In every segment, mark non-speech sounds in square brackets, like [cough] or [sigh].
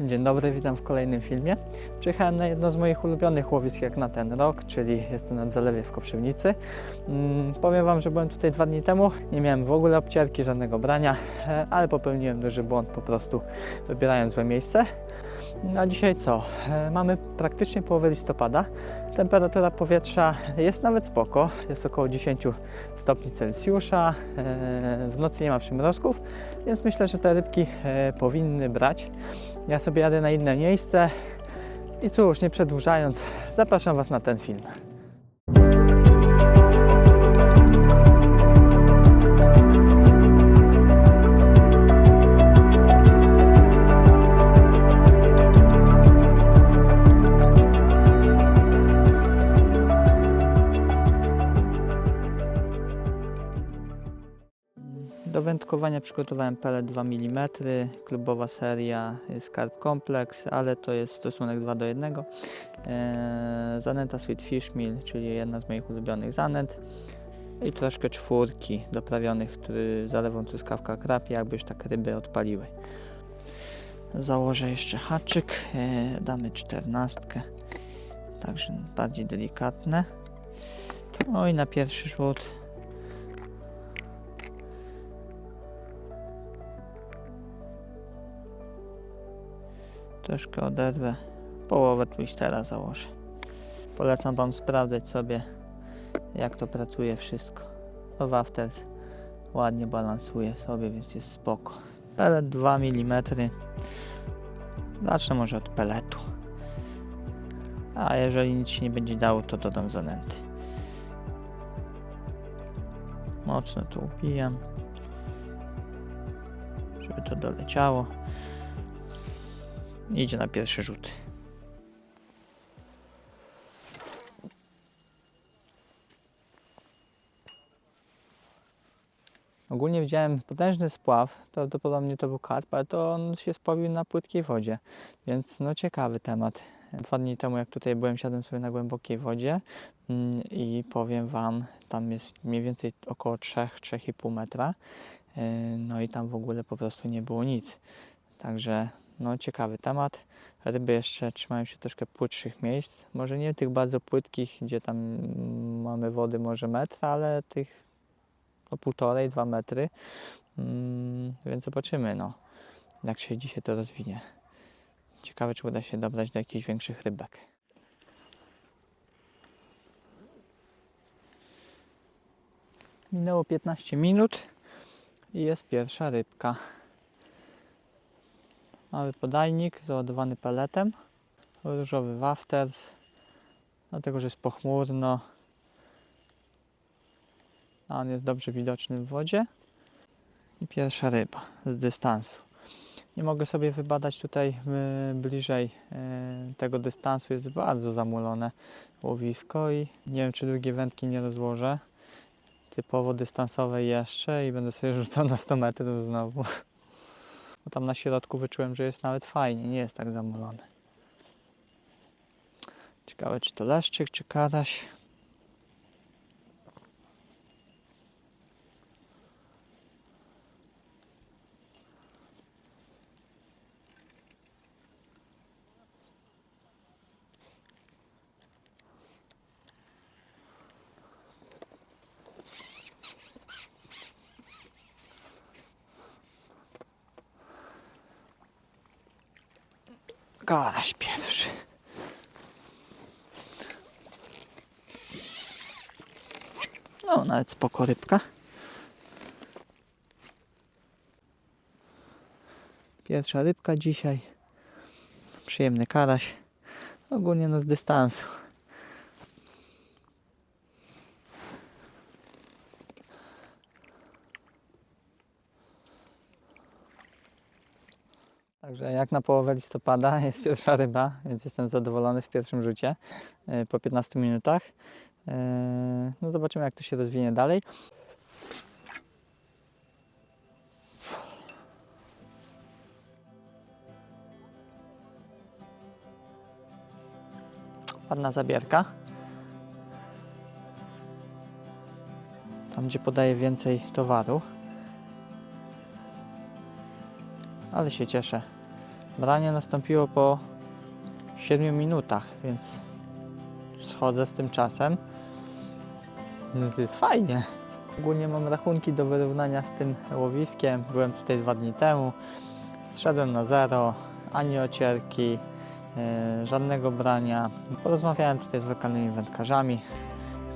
Dzień dobry, witam w kolejnym filmie. Przyjechałem na jedno z moich ulubionych łowisk jak na ten rok, czyli jestem na zalewie w Koprzywnicy. Mm, powiem Wam, że byłem tutaj dwa dni temu, nie miałem w ogóle obcierki, żadnego brania, e, ale popełniłem duży błąd po prostu wybierając złe miejsce. No a dzisiaj co? E, Mamy praktycznie połowę listopada. Temperatura powietrza jest nawet spoko, jest około 10 stopni Celsjusza. E, W nocy nie ma przymrozków, więc myślę, że te rybki e, powinny brać. Ja sobie jadę na inne miejsce i cóż, nie przedłużając, zapraszam Was na ten film. Do wędkowania przygotowałem pelet 2 mm, klubowa seria Scarp Complex, ale to jest stosunek 2 do 1. Eee, zanęta Sweet Fish Meal, czyli jedna z moich ulubionych zanęt. I troszkę czwórki doprawionych, który zalewą truskawka krapi, jakby tak ryby odpaliły. Założę jeszcze haczyk, eee, damy czternastkę, także bardziej delikatne. No i na pierwszy rzut Troszkę oderwę. Połowę twistera założę. Polecam Wam sprawdzać sobie, jak to pracuje wszystko. No Wafters ładnie balansuje sobie, więc jest spoko. Pelet 2 mm. Zacznę może od peletu. A jeżeli nic się nie będzie dało, to dodam zanęty. Mocno to upijam, żeby to doleciało. Idzie na pierwszy rzut. Ogólnie widziałem potężny spław, prawdopodobnie to był karp, ale to on się spławił na płytkiej wodzie, więc no ciekawy temat. Dwa dni temu jak tutaj byłem, siadłem sobie na głębokiej wodzie mm, i powiem Wam, tam jest mniej więcej około 3-3,5 metra, Yy, no i tam w ogóle po prostu nie było nic. Także no ciekawy temat. Ryby jeszcze trzymają się troszkę płytszych miejsc. Może nie tych bardzo płytkich, gdzie tam mamy wody może metr, ale tych no, półtorej, dwa metry. Mm, więc zobaczymy, no, jak się dzisiaj to rozwinie. Ciekawe, czy uda się dobrać do jakichś większych rybek. Minęło 15 minut i jest pierwsza rybka. Mały podajnik załadowany peletem. Różowy wafters. Dlatego, że jest pochmurno. A on jest dobrze widoczny w wodzie. I pierwsza ryba z dystansu. Nie mogę sobie wybadać tutaj y, bliżej y, tego dystansu. Jest bardzo zamulone łowisko i nie wiem, czy drugie wędki nie rozłożę. Typowo dystansowe jeszcze i będę sobie rzucał na 100 metrów znowu. Bo tam na środku wyczułem, że jest nawet fajnie, nie jest tak zamulony. Ciekawe, czy to leszczyk, czy karaś. Karaś pierwszy. No, nawet spoko rybka. Pierwsza rybka dzisiaj. Przyjemny karaś. Ogólnie no z dystansu. Także jak na połowę listopada [laughs] jest pierwsza ryba, więc jestem zadowolony w pierwszym rzucie e, po 15 minutach. E, No zobaczymy jak to się rozwinie dalej. Ładna zabierka. Tam gdzie podaje więcej towaru. Ale się cieszę, Branie nastąpiło po 7 minutach, więc schodzę z tym czasem. Więc jest fajnie. Ogólnie mam rachunki do wyrównania z tym łowiskiem. Byłem tutaj dwa dni temu. Zszedłem na zero, ani ocierki, e, żadnego brania. Porozmawiałem tutaj z lokalnymi wędkarzami.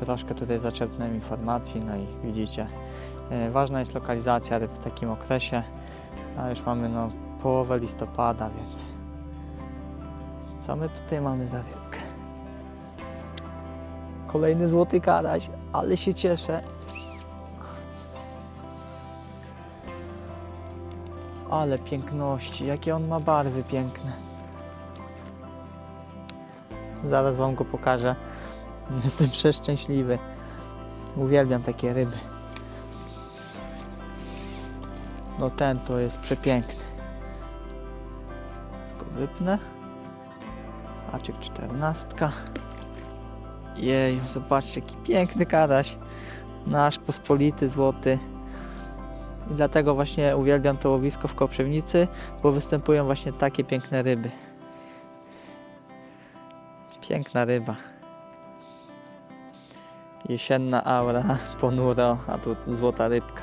Troszkę tutaj zaczerpnąłem informacji, no i widzicie, e, ważna jest lokalizacja ryb w takim okresie, a już mamy no połowę listopada, więc co my tutaj mamy za rybkę? Kolejny złoty karaś, ale się cieszę. Ale piękności, jakie on ma barwy piękne. Zaraz Wam go pokażę. [laughs] Jestem przeszczęśliwy. Uwielbiam takie ryby. No ten to jest przepiękny. Wypnę. Haczyk czternastka. Jej, zobaczcie jaki piękny karaś. Nasz pospolity złoty. I dlatego właśnie uwielbiam to łowisko w Koprzewnicy, bo występują właśnie takie piękne ryby. Piękna ryba. Jesienna aura, [laughs] ponuro, a tu złota rybka.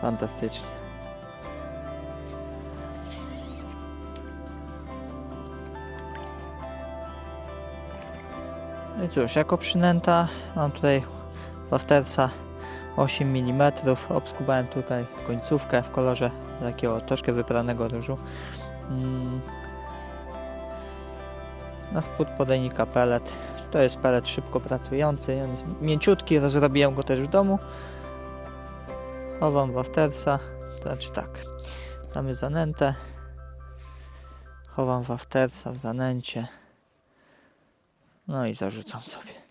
Fantastycznie. No i cóż, jako przynęta mam tutaj Waftersa 8 mm. Obskubałem tutaj końcówkę w kolorze takiego troszkę wypranego ryżu. Mm. Na spód podajnika pelet. To jest pelet szybko pracujący. On jest mięciutki, rozrobiłem go też w domu. Chowam waftersa. Znaczy tak. Damy zanętę. Chowam waftersa w zanęcie. No i zarzucam sobie.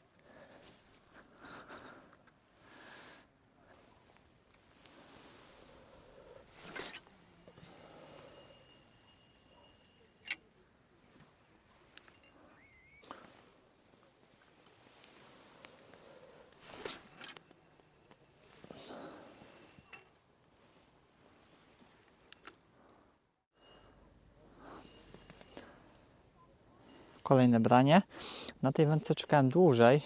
Kolejne branie. Na tej wędce czekałem dłużej.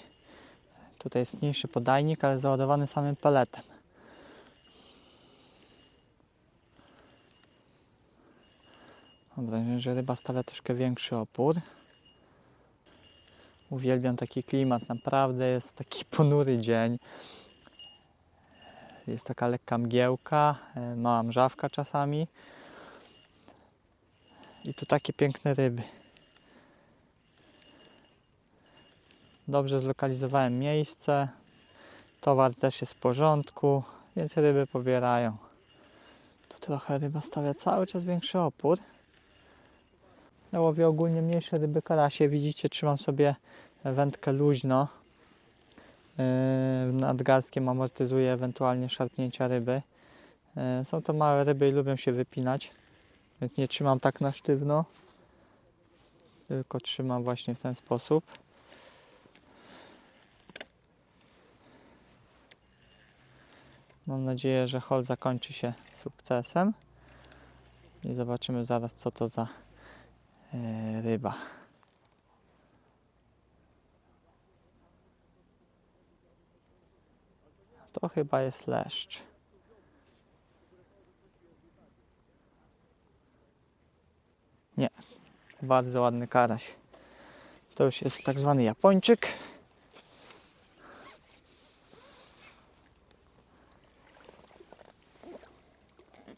Tutaj jest mniejszy podajnik, ale załadowany samym peletem. Mam wrażenie, że ryba stawia troszkę większy opór. Uwielbiam taki klimat, naprawdę jest taki [laughs] ponury dzień. Jest taka lekka mgiełka, e, mała mrzawka czasami. I tu takie piękne ryby. Dobrze zlokalizowałem miejsce. Towar też jest w porządku, więc ryby pobierają. Tu trochę ryba stawia cały czas większy opór. Ja łowię ogólnie mniejsze ryby karasie. Widzicie, trzymam sobie wędkę luźno. Yy, Nadgarstkiem amortyzuję ewentualnie szarpnięcia ryby. Yy, Są to małe ryby i lubią się wypinać, więc nie trzymam tak na sztywno. Tylko trzymam właśnie w ten sposób. Mam nadzieję, że hol zakończy się sukcesem. I zobaczymy zaraz, co to za e, ryba. To chyba jest leszcz. Nie, bardzo ładny karaś. To już jest tak zwany Japończyk.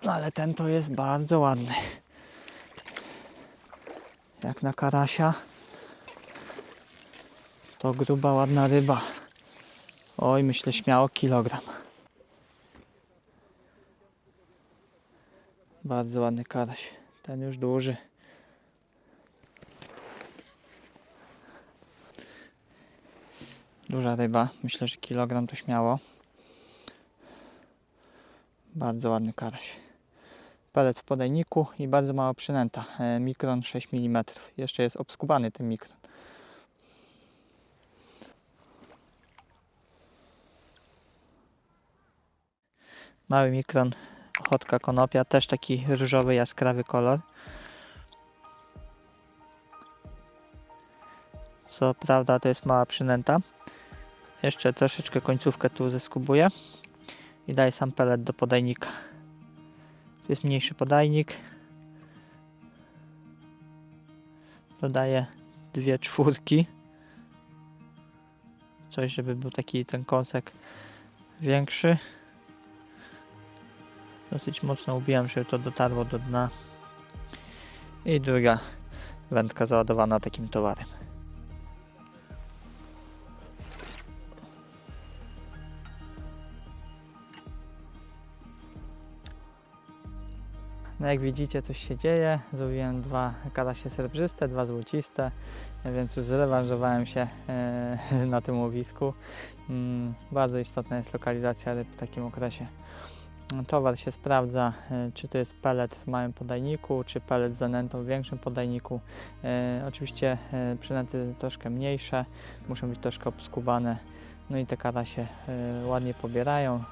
No ale ten to jest bardzo ładny. Jak na karasia. To gruba, ładna ryba. Oj, myślę śmiało kilogram. Bardzo ładny karaś. Ten już duży. Duża ryba. Myślę, że kilogram to śmiało. Bardzo ładny karaś. Pelet w podajniku i bardzo mała przynęta. e, Mikron 6 mm. Jeszcze jest obskubany ten mikron. Mały mikron Ochotka konopia, też taki różowy, jaskrawy kolor. Co prawda to jest mała przynęta. Jeszcze troszeczkę końcówkę tu zeskubuję i daję sam pelet do podajnika. Tu jest mniejszy podajnik. Dodaję dwie czwórki. Coś, żeby był taki ten kąsek większy. Dosyć mocno ubijam, żeby to dotarło do dna. I druga wędka załadowana takim towarem. No jak widzicie coś się dzieje, złowiłem dwa karasie srebrzyste, dwa złociste, więc już zrewanżowałem się e, [laughs] na tym łowisku. Mm, Bardzo istotna jest lokalizacja ryb w takim okresie. Towar się sprawdza, e, czy to jest pelet w małym podajniku, czy pelet z zanętą w większym podajniku. E, Oczywiście e, przynęty troszkę mniejsze, muszą być troszkę obskubane, no i te karasie ładnie pobierają.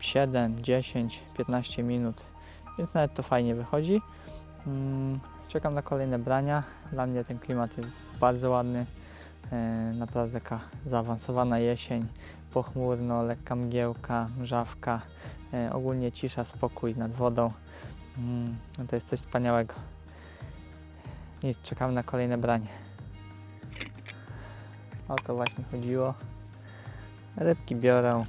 7, 10, 15 minut więc nawet to fajnie wychodzi. Mm, Czekam na kolejne brania. Dla mnie ten klimat jest bardzo ładny. E, Naprawdę taka zaawansowana jesień, pochmurno, lekka mgiełka, mrzawka, e, ogólnie cisza, spokój nad wodą. Mm, no To jest coś wspaniałego. I czekam na kolejne branie. O to właśnie chodziło. Rybki biorą.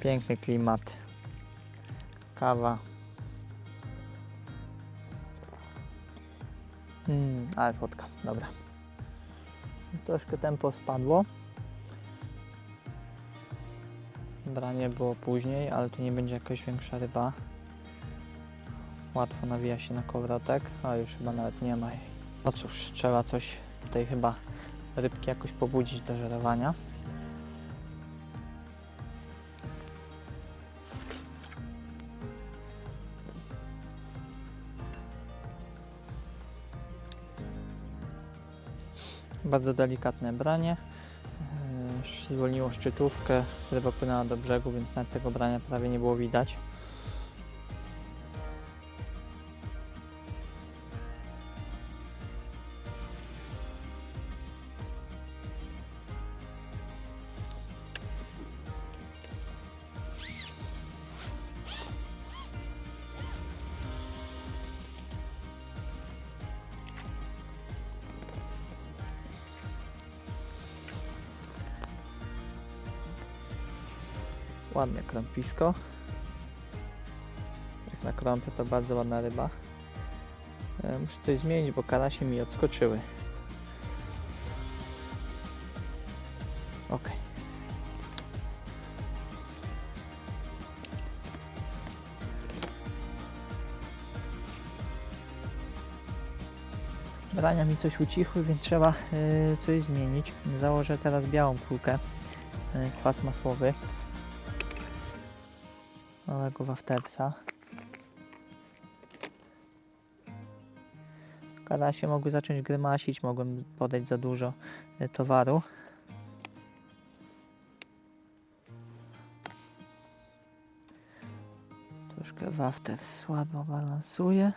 Piękny klimat. Kawa. Mm, ale słodka, dobra. Troszkę tempo spadło. Branie było później, ale tu nie będzie jakaś większa ryba. Łatwo nawija się na kowrotek, a już chyba nawet nie ma jej. No cóż, trzeba coś tutaj chyba rybki jakoś pobudzić do żerowania. Bardzo delikatne branie. Yy, Zwolniło szczytówkę, ryba płynęła do brzegu, więc nawet tego brania prawie nie było widać. Ładne krąpisko. Jak na krąpie to bardzo ładna ryba. E, Muszę coś zmienić, bo karasie mi odskoczyły. Ok. Brania mi coś ucichły, więc trzeba e, coś zmienić. Założę teraz białą kulkę. e, Kwas masłowy małego waftersa. Karasie mogły zacząć grymasić, mogłem podać za dużo e, towaru. Troszkę wafter słabo balansuje.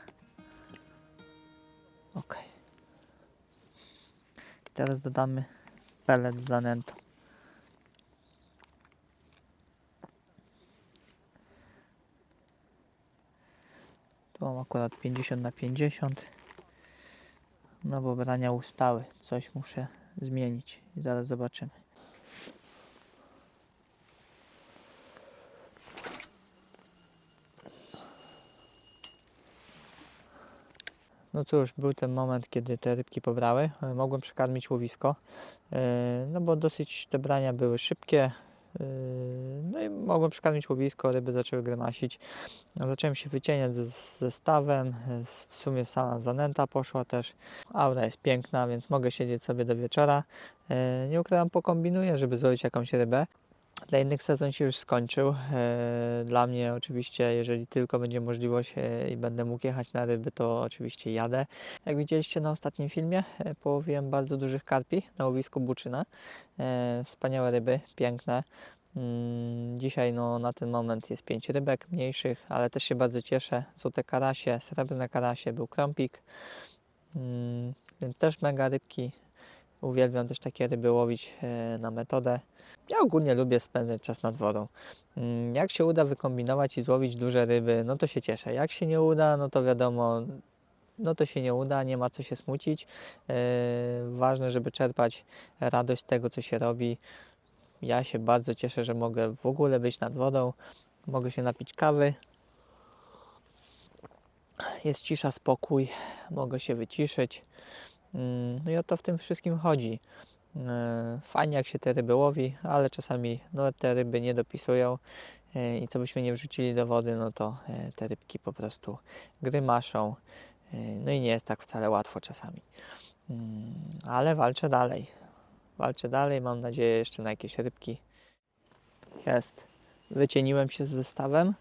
Ok. I teraz dodamy pelet z zanętą. Tu mam akurat 50 na 50. No bo brania ustały. Coś muszę zmienić i zaraz zobaczymy. No cóż, był ten moment, kiedy te rybki pobrały. E, Mogłem przekarmić łowisko, e, no bo dosyć te brania były szybkie. No i mogłem przekarmić łowisko, ryby zaczęły grymasić. Zacząłem się wycieniać ze, ze stawem, e, w sumie sama zanęta poszła też. Aura jest piękna, więc mogę siedzieć sobie do wieczora. E, Nie ukrywam, pokombinuję, żeby złowić jakąś rybę. Dla innych sezon się już skończył. E, Dla mnie oczywiście, jeżeli tylko będzie możliwość e, i będę mógł jechać na ryby, to oczywiście jadę. Jak widzieliście na ostatnim filmie, e, połowiłem bardzo dużych karpi na łowisku Buczyna. Wspaniałe ryby, piękne. Mm, Dzisiaj no, na ten moment jest pięć rybek mniejszych, ale też się bardzo cieszę. Złote karasie, srebrne karasie, był krąpik, mm, więc też mega rybki. Uwielbiam też takie ryby łowić e, na metodę. Ja ogólnie lubię spędzać czas nad wodą. Mm, Jak się uda wykombinować i złowić duże ryby, no to się cieszę. Jak się nie uda, no to wiadomo, no to się nie uda, nie ma co się smucić. E, ważne, żeby czerpać radość z tego, co się robi. Ja się bardzo cieszę, że mogę w ogóle być nad wodą, mogę się napić kawy. Jest cisza, spokój, mogę się wyciszyć. Mm, No i o to w tym wszystkim chodzi. E, Fajnie jak się te ryby łowi, ale czasami no, te ryby nie dopisują e, i co byśmy nie wrzucili do wody, no to e, te rybki po prostu grymaszą. E, No i nie jest tak wcale łatwo czasami. Mm, Ale walczę dalej. Walczę dalej, mam nadzieję jeszcze na jakieś rybki. Jest. Wycieniłem się z zestawem.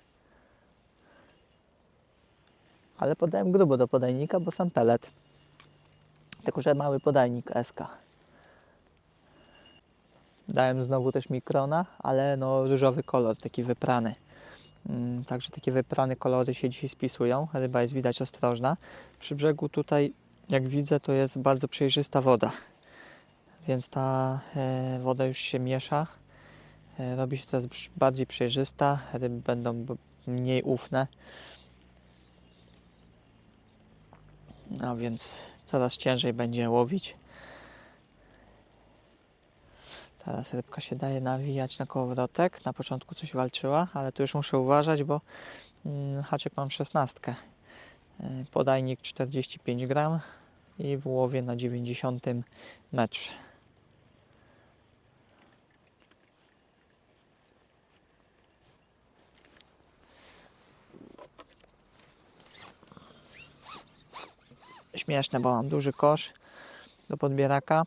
Ale podałem grubo do podajnika, bo sam pelet. Tylko, że mały podajnik SK. Dałem znowu też mikrona, ale no różowy kolor, taki wyprany. Mm, Także takie wyprane kolory się dzisiaj spisują. Ryba jest widać ostrożna. Przy brzegu tutaj, jak widzę, to jest bardzo przejrzysta woda. Więc ta e, woda już się miesza. E, robi się coraz bardziej przejrzysta. Ryby będą mniej ufne. No więc coraz ciężej będzie łowić. Teraz rybka się daje nawijać na kołowrotek. Na początku coś walczyła, ale tu już muszę uważać, bo mm, haczyk mam 16. Y, Podajnik 45 gram i w łowie na 90 metrze. Śmieszne, bo mam duży kosz do podbieraka,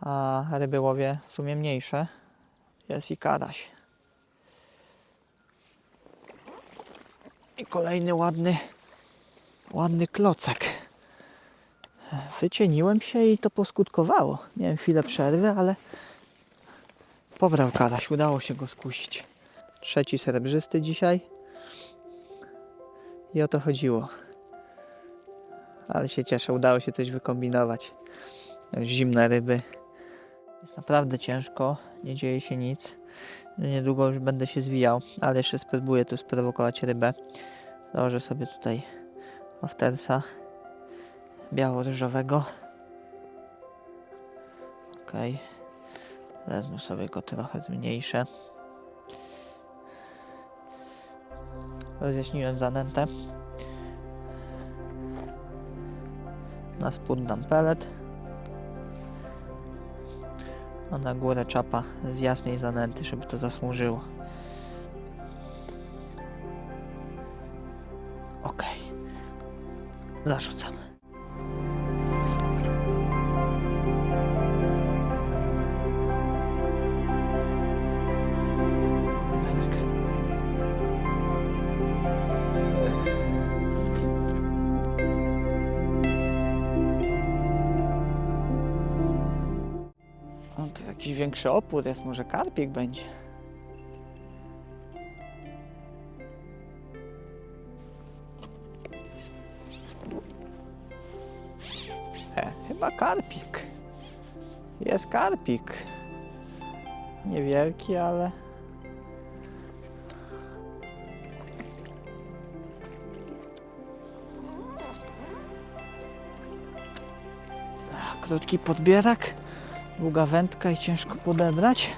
a ryby łowię w sumie mniejsze. Jest i karaś. I kolejny ładny, ładny klocek. Wycieniłem się i to poskutkowało. Miałem chwilę przerwy, ale pobrał karaś. Udało się go skusić. Trzeci srebrzysty dzisiaj. I o to chodziło. Ale się cieszę, udało się coś wykombinować. Zimne ryby. Jest naprawdę ciężko, nie dzieje się nic. Niedługo już będę się zwijał, ale jeszcze spróbuję tu sprowokować rybę. Założę sobie tutaj aftersa biało-ryżowego. Ok. Wezmę sobie go trochę zmniejszę. Rozjaśniłem zanętę. Na spód dam pelet. A na górę czapa z jasnej zanęty, żeby to zasmużyło. Ok. Zarzucam. Większy opór jest, może karpik będzie. E, chyba karpik. Jest karpik. Niewielki, ale... Krótki podbierak. Długa wędka i ciężko podebrać.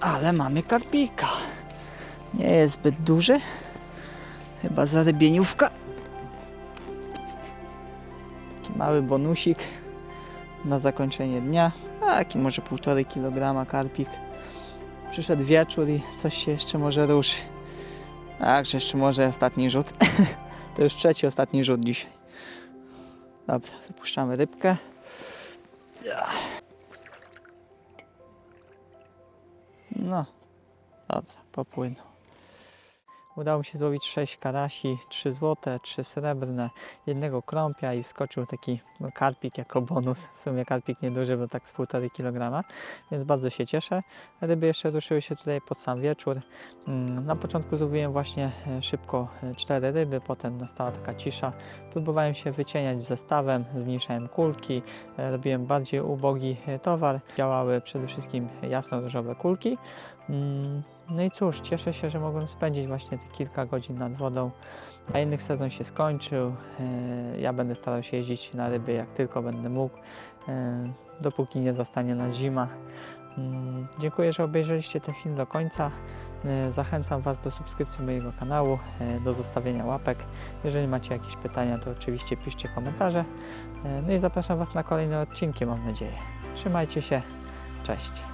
Ale mamy karpika. Nie jest zbyt duży. Chyba zarybieniówka. Taki mały bonusik na zakończenie dnia. Taki może półtorej kilograma karpik. Przyszedł wieczór i coś się jeszcze może ruszy. Także jeszcze może ostatni rzut. [laughs] to już trzeci ostatni rzut dzisiaj. Dobra, wypuszczamy rybkę. No, dobra, popłynął. Udało mi się złowić 6 karasi, 3 złote, 3 srebrne, jednego krąpia i wskoczył taki karpik jako bonus. W sumie karpik nieduży, bo tak z 1,5 kg, więc bardzo się cieszę. Ryby jeszcze ruszyły się tutaj pod sam wieczór. Mm, Na początku złowiłem właśnie e, szybko e, cztery ryby, potem nastała taka cisza. Próbowałem się wycieniać zestawem, zmniejszałem kulki, e, robiłem bardziej ubogi e, towar. Działały przede wszystkim jasno-różowe kulki. No i cóż, cieszę się, że mogłem spędzić właśnie te kilka godzin nad wodą. A innych sezon się skończył. E, Ja będę starał się jeździć na ryby jak tylko będę mógł, e, dopóki nie zastanie nas zima. Mm, Dziękuję, że obejrzeliście ten film do końca. E, Zachęcam Was do subskrypcji mojego kanału, do zostawienia łapek. Jeżeli macie jakieś pytania, to oczywiście piszcie komentarze. No i zapraszam Was na kolejne odcinki, mam nadzieję. Trzymajcie się, cześć.